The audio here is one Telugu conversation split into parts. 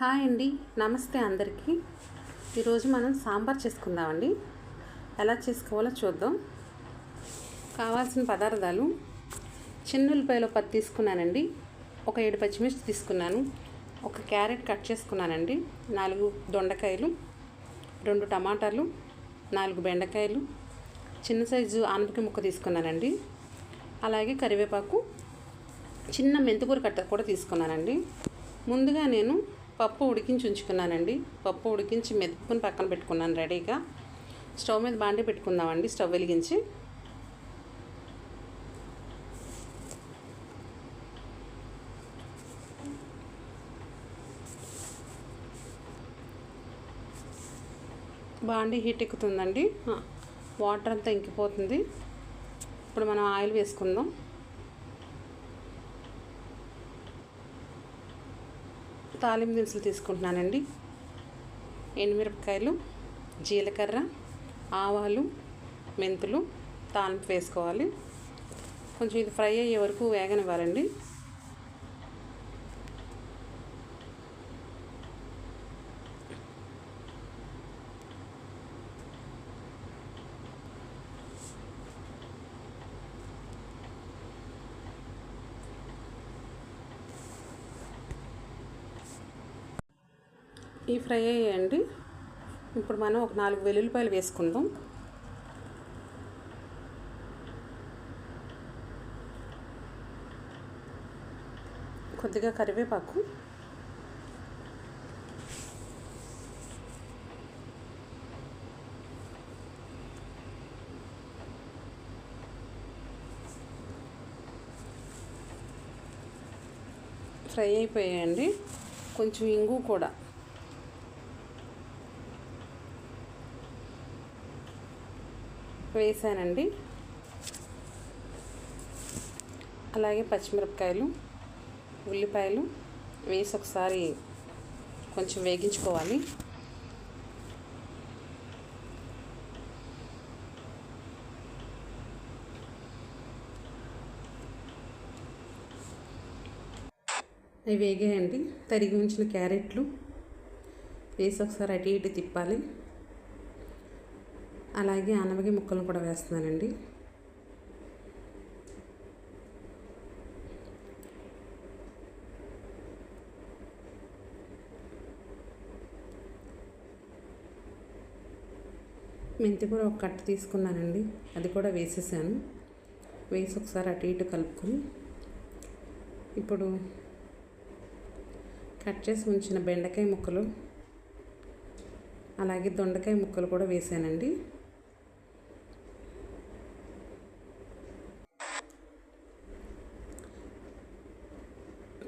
హాయ్ అండి. నమస్తే అందరికీ. ఈరోజు మనం సాంబార్ చేసుకుందామండి. ఎలా చేసుకోవాలో చూద్దాం. కావాల్సిన పదార్థాలు. చిన్న ఉల్లిపాయలు పది తీసుకున్నానండి. ఒక ఏడు పచ్చిమిర్చి తీసుకున్నాను. ఒక క్యారెట్ కట్ చేసుకున్నానండి. నాలుగు దొండకాయలు. రెండు టమాటాలు. నాలుగు బెండకాయలు. చిన్న సైజు ఆనపకాయ ముక్క తీసుకున్నానండి. అలాగే కరివేపాకు. చిన్న మెంతికూర కట్ట కూడా తీసుకున్నానండి. ముందుగా నేను పప్పు ఉడికించి ఉంచుకున్నానండి. పప్పు ఉడికించి మెతుకుని పక్కన పెట్టుకున్నాను రెడీగా. స్టవ్ మీద బాండి పెట్టుకుందామండి స్టవ్ వెలిగించి. బాండి హీట్ ఎక్కుతుందండి. వాటర్ అంతా ఇంకిపోతుంది. ఇప్పుడు మనం ఆయిల్ వేసుకుందాం. తాలింపు దినుసులు తీసుకుంటున్నానండి. ఎండుమిరపకాయలు జీలకర్ర ఆవాలు మెంతులు తాలింపు వేసుకోవాలి. కొంచెం ఇది ఫ్రై అయ్యే వరకు వేగనివ్వాలండి. ఈ ఫ్రై అయ్యాయండి. ఇప్పుడు మనం ఒక నాలుగు వెల్లుల్లిపాయలు వేసుకుందాం. కొద్దిగా కరివేపాకు. ఫ్రై అయిపోయాయండి. కొంచెం ఇంగు కూడా. వేసానండి. అలాగే పచ్చిమిరపకాయలు ఉల్లిపాయలు వేసి ఒకసారి కొంచెం వేగించుకోవాలి. అవి వేగాయండి. తరిగి ఉంచిన క్యారెట్లు వేసి ఒకసారి అటు ఇటు తిప్పాలి. అలాగే అనవగి ముక్కలను కూడా వేస్తున్నానండి. మెంతి ఒక కట్ట తీసుకున్నానండి. అది కూడా వేసేసాను. వేసి ఒకసారి అటు ఇటు కలుపుకొని ఇప్పుడు కట్ చేసి ఉంచిన బెండకాయ ముక్కలు అలాగే దొండకాయ ముక్కలు కూడా వేసానండి.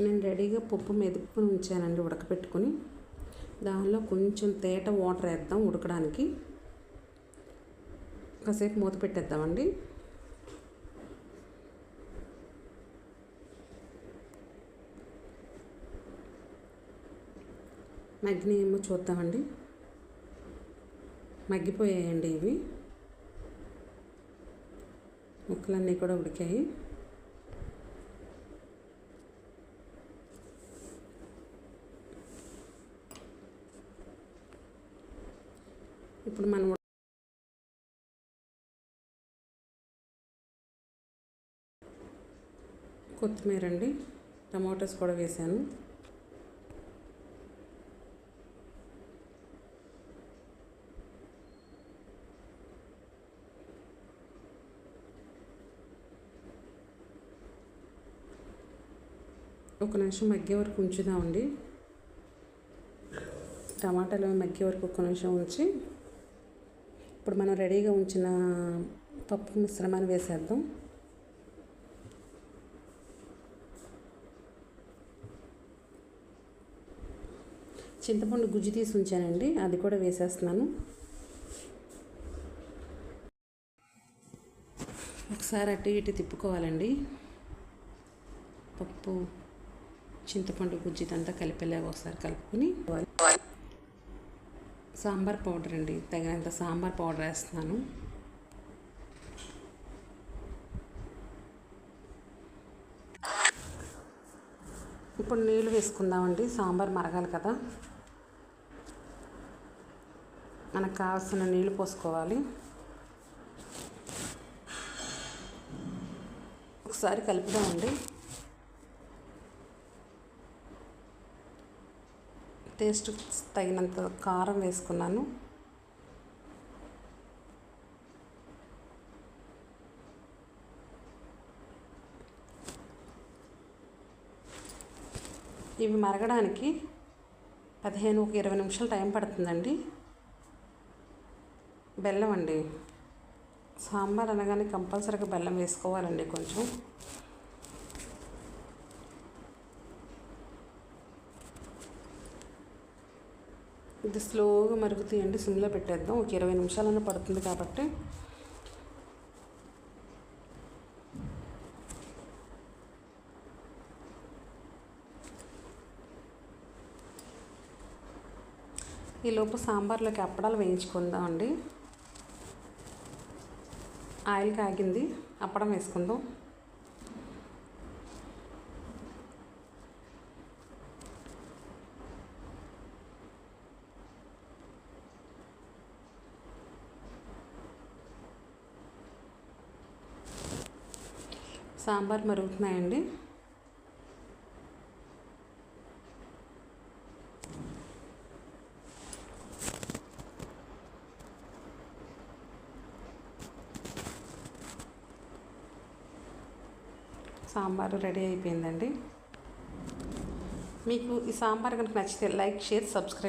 నేను రెడీగా పప్పు మెదుపుకొని ఉంచానండి ఉడకపెట్టుకొని. దానిలో కొంచెం తేట వాటర్ వేద్దాం ఉడకడానికి. కాసేపు మూత పెట్టేద్దామండి. మగ్గినేమో చూద్దామండి. మగ్గిపోయాయండి ఇవి. ముక్కలన్నీ కూడా ఉడికాయి. ఇప్పుడు మనం కొత్తిమీర అండి టమాటోస్ కూడా వేసాను. ఒక నిమిషం మగ్గే వరకు ఉంచుదామండి. టమాటాలు మగ్గే వరకు ఒక నిమిషం ఉంచి ఇప్పుడు మనం రెడీగా ఉంచిన పప్పు మిశ్రమాన్ని వేసేద్దాం. చింతపండు గుజ్జు తీసి ఉంచానండి అది కూడా వేసేస్తున్నాను. ఒకసారి అటు ఇటు తిప్పుకోవాలండి. పప్పు చింతపండు గుజ్జు ఇదంతా కలిపేలాగా ఒకసారి కలుపుకొని సాంబార్ పౌడర్ అండి. తగినంత సాంబార్ పౌడర్ వేస్తున్నాను. ఇప్పుడు నీళ్ళు వేసుకుందామండి. సాంబార్ మరగాలి కదా. మనకు కావాల్సిన నీళ్ళు పోసుకోవాలి. ఒకసారి కలుపుదామండి. టేస్ట్ తగినంత కారం వేసుకున్నాను. ఇవి మరగడానికి పదిహేను ఒక ఇరవై నిమిషాలు టైం పడుతుందండి. బెల్లం అండి. సాంబార్ అనగానే కంపల్సరీగా బెల్లం వేసుకోవాలండి కొంచెం. ఇది స్లోగా మరుగుతాయండి సిమ్లో పెట్టేద్దాం. ఒక ఇరవై నిమిషాలన్నా పడుతుంది కాబట్టి. ఈలోపు సాంబార్లోకి అప్పడాలు వేయించుకుందాం అండి ఆయిల్ కాగింది అప్పడం వేసుకుందాం. సాంబార్ మరుగుతున్నాయండి. సాంబారు రెడీ అయిపోయిందండి. మీకు ఈ సాంబార్ కనుక నచ్చితే లైక్ షేర్ సబ్స్క్రైబ్